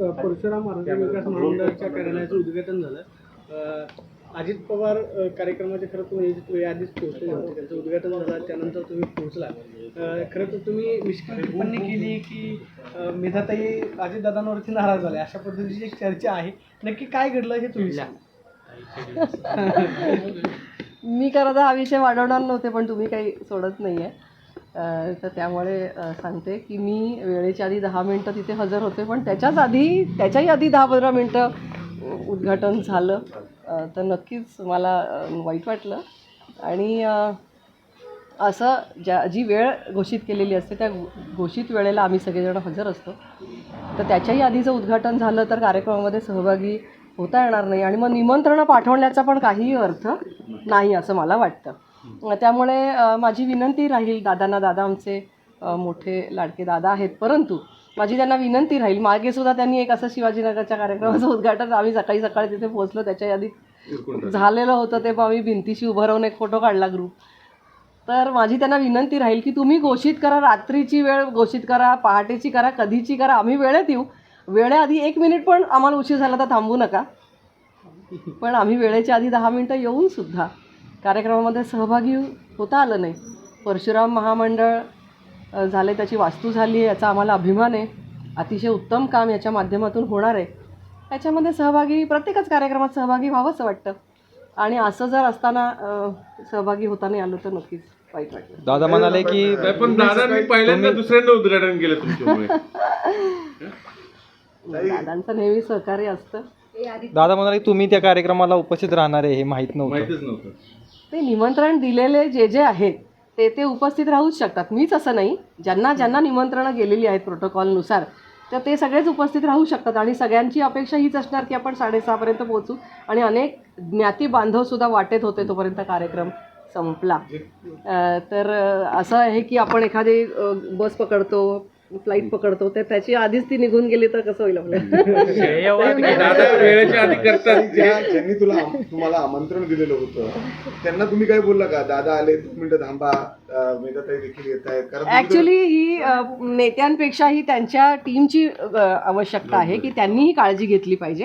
परशुराम आरोग्य विकास महामंडळाच्या कार्यालयाचं उद्घाटन झालं. अजित पवार कार्यक्रमाचे खरं तुम्ही आधीच पोहोचले होते त्यांचं उद्घाटन झालं त्यानंतर तुम्ही पोहोचला. खरं तर तुम्ही मिश्किल टिप्पणी केली की मेधाताई अजितदादांवरती नाराज झाले. अशा पद्धतीची एक चर्चा आहे. नक्की काय घडलं हे तुम्ही सांगा. मी खरं तर हा विषय वाढवणार नव्हते पण तुम्ही काही सोडत नाही आहे तर त्यामुळे सांगते की मी वेळेच्या आधी दहा मिनटं तिथे हजर होते पण त्याच्याच आधी त्याच्याही आधी दहा पंधरा मिनटं उद्घाटन झालं. तर नक्कीच मला वाईट वाटलं. आणि असं ज्या जी वेळ घोषित केलेली असते त्या घोषित वेळेला आम्ही सगळेजण हजर असतो. तर त्याच्याही आधीचं उद्घाटन झालं तर कार्यक्रमामध्ये सहभागी होता येणार नाही. आणि मग निमंत्रणं पाठवण्याचा पण काहीही अर्थ नाही असं मला वाटतं. त्यामुळे माझी विनंती राहील दादांना. दादा आमचे मोठे लाडके दादा आहेत. परंतु माझी त्यांना विनंती राहील. मागे सुद्धा त्यांनी एक असं शिवाजीनगरच्या कार्यक्रमाचं उद्घाटन आम्ही सकाळी सकाळी तिथे पोहोचलो. त्याच्या आधी झालेलं होतं ते आम्ही भिंतीशी उभं राहून एक फोटो काढला ग्रुप तर माझी त्यांना विनंती राहील की तुम्ही घोषित करा रात्रीची वेळ घोषित करा पहाटेची करा कधीची करा. आम्ही वेळेत येऊ. वेळेआधी एक मिनिट पण आम्हाला उशीर झाला तर थांबू नका. पण आम्ही वेळेच्या आधी दहा मिनटं येऊन सुद्धा कार्यक्रमामध्ये सहभागी होता आलं नाही. परशुराम महामंडळ झाले त्याची वास्तू झाली आहे याचा आम्हाला अभिमान आहे. अतिशय उत्तम काम याच्या माध्यमातून होणार आहे. याच्यामध्ये सहभागी प्रत्येकच कार्यक्रमात सहभागी व्हावंसं वाटतं. आणि असं जर असताना सहभागी होता नाही आलं तर नक्कीच वाईट वाटलं दादा म्हणाले की पण दादांनी पहिल्यांदा दुसऱ्यांदा उद्घाटन केलं तुमच्यामुळे. दादांचं नेहमी सहकार्य असतं. दादा म्हणाले की तुम्ही त्या कार्यक्रमाला उपस्थित राहणार आहे हे माहीत नव्हतं. माहितीच नव्हतं. ते निमंत्रण दिलेले जे जे आहेत ते ते उपस्थित राहूच शकतात. मीच असं नाही. ज्यांना ज्यांना निमंत्रणं गेलेली आहेत प्रोटोकॉलनुसार तर ते सगळेच उपस्थित राहू शकतात आणि सगळ्यांची अपेक्षा हीच असणार की आपण साडेसहापर्यंत पोहोचू आणि अनेक ज्ञाती बांधवसुद्धा वाटेत होते तोपर्यंत कार्यक्रम संपला. तर असं आहे की आपण एखादी बस पकडतो फ्लाईट पकडतो तर त्याची आधीच ती निघून गेली तर कसं होईल वेळेच्या आधी करतात ज्यांनी तुला तुम्हाला आमंत्रण दिलेलं होतं त्यांना तुम्ही काय बोलला का? दादा आले दोन मिनिटं थांबा. अं, मेधाताई देखील येत आहेत. कारण ऍक्च्युली ही नेत्यांपेक्षाही त्यांच्या टीमची आवश्यकता आहे की त्यांनीही काळजी घेतली पाहिजे.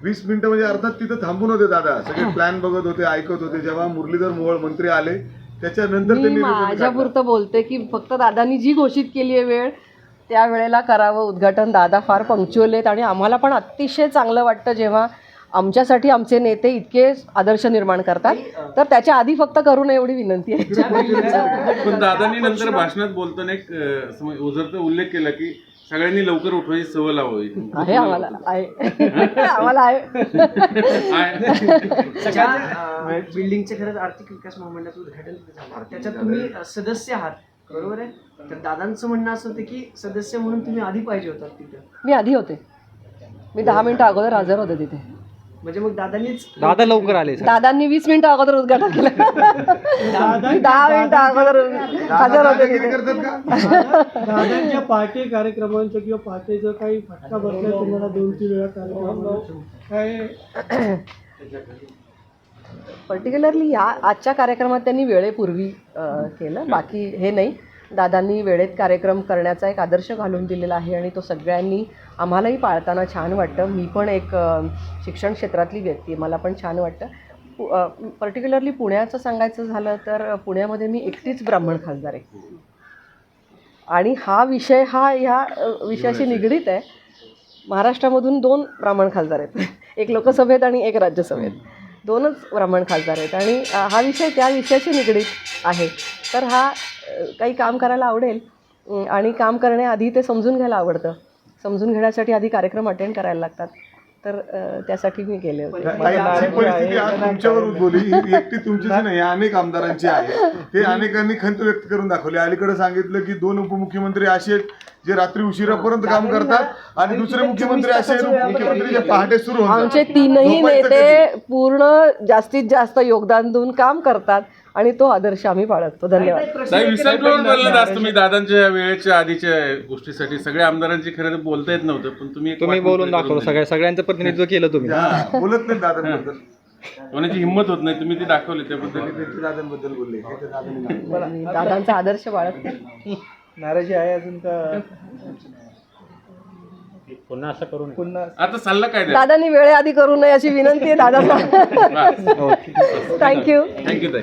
वीस मिनिटं म्हणजे अर्थात तिथं थांबून होते दादा. सगळे प्लॅन बघत होते ऐकत होते. जेव्हा मुरलीधर मोहोळ मंत्री आले त्याच्यानंतर मी त्यांनी निर्णय माझ्या काढला. पुरतं बोलते की फक्त दादांनी जी घोषित केली आहे वेळ त्या वेळेला करावं उद्घाटन दादा फार पंक्च्युअल आहेत आणि आम्हाला पण अतिशय चांगलं वाटतं जेव्हा आमच्यासाठी आमचे नेते इतके आदर्श निर्माण करतात. तर त्याच्या आधी फक्त करू नये एवढी विनंती आहे. पण दादांनी नंतर भाषणात बोलताना एक उल्लेख केला की सगळ्यांनी लवकर उठवायची सवय लावावी. आहे आम्हाला. आहे. आम्हाला आहे. बिल्डिंगचे खरंच आर्थिक विकास महामंडळाचं उद्घाटन झालं. त्याच्यात तुम्ही सदस्य आहात. बरोबर आहे? तर दादांचं म्हणणं असं होतं की सदस्य म्हणून तुम्ही आधी पाहिजे होतात तिथं. मी आधी होते. मी दहा मिनिटं अगोदर हजर होते तिथे. म्हणजे मग दादांनीच दादा लवकर आले सर. दादांनी वीस मिनिटं अगोदर उद्घाटन केलं. मी दहा मिनिटं अगोदर हजर होते तिथे. दादांच्या पहाटे कार्यक्रमांचं किंवा पहाटेचं काही फटका बसला तुम्हाला दोन तीन वेळा कार्यक्रम काय पर्टिक्युलरली या आजच्या कार्यक्रमात त्यांनी वेळेपूर्वी अ, केलं. बाकी हे नाही. दादांनी वेळेत कार्यक्रम करण्याचा एक आदर्श घालून दिलेला आहे आणि तो सगळ्यांनी आम्हालाही पाळताना छान वाटतं. मी पण एक शिक्षण क्षेत्रातली व्यक्ती आहे. मला पण छान वाटतं. पर्टिक्युलरली पुण्याचं सांगायचं झालं तर पुण्यामध्ये मी एकटीच ब्राह्मण खासदार आहे. आणि हा विषय हा ह्या विषयाशी निगडीत आहे. महाराष्ट्रामधून दोन ब्राह्मण खासदार आहेत. एक लोकसभेत आणि एक राज्यसभेत. दोनच ब्राह्मण खासदार आहेत. आणि हा विषय त्या विषयाशी निगडीत आहे. तर हा काही काम करायला आवडेल आणि काम करण्याआधी ते समजून घ्यायला आवडतं. समजून घेण्यासाठी आधी कार्यक्रम अटेंड करायला लागतात. तर त्यासाठी मी गेले होते. ताई, अशी परिस्थिती आज तुमच्यावर उद्भवली. ही एकटी तुमचीच नाही अनेक आमदारांची आहे. ते अनेकांनी खंत व्यक्त करून दाखवली. अलीकडे सांगितलं की दोन उपमुख्यमंत्री असे आहेत जे रात्री उशिरापर्यंत काम करतात आणि दुसरे मुख्यमंत्री असे आहेत उपमुख्यमंत्री जे पहाटे सुरू होतात. आमचे तीनही नेते पूर्ण जास्तीत जास्त योगदान देऊन काम करतात. आणि तो आदर्श आम्ही बाळगतो धन्यवाद. नाही विसरलो बोललं जास्त तुम्ही दादांच्या वेळेच्या आधीच्या गोष्टीसाठी. सगळ्या आमदारांची खरं तर बोलता येत नव्हतं पण तुम्ही एक तुम्ही वाट बोलून मोकळी करून दाखवलं सगळ्या सगळ्यांचं प्रतिनिधित्व केलं तुम्ही. हा, बोलत नाही दादांबद्दल. दिली. कोणाची हिंमत होत नाही तुम्ही ती दाखवली त्याबद्दल. ते दादांबद्दल बोलले हे दादांनी दादांचा आदर्श बाळगते नाराजी आहे अजून का? पुन्हा आता सल्ला काय द्या दादांनी वेळेआधी करू नये अशी विनंती आहे दादांना थँक्यू थँक्यू ताई.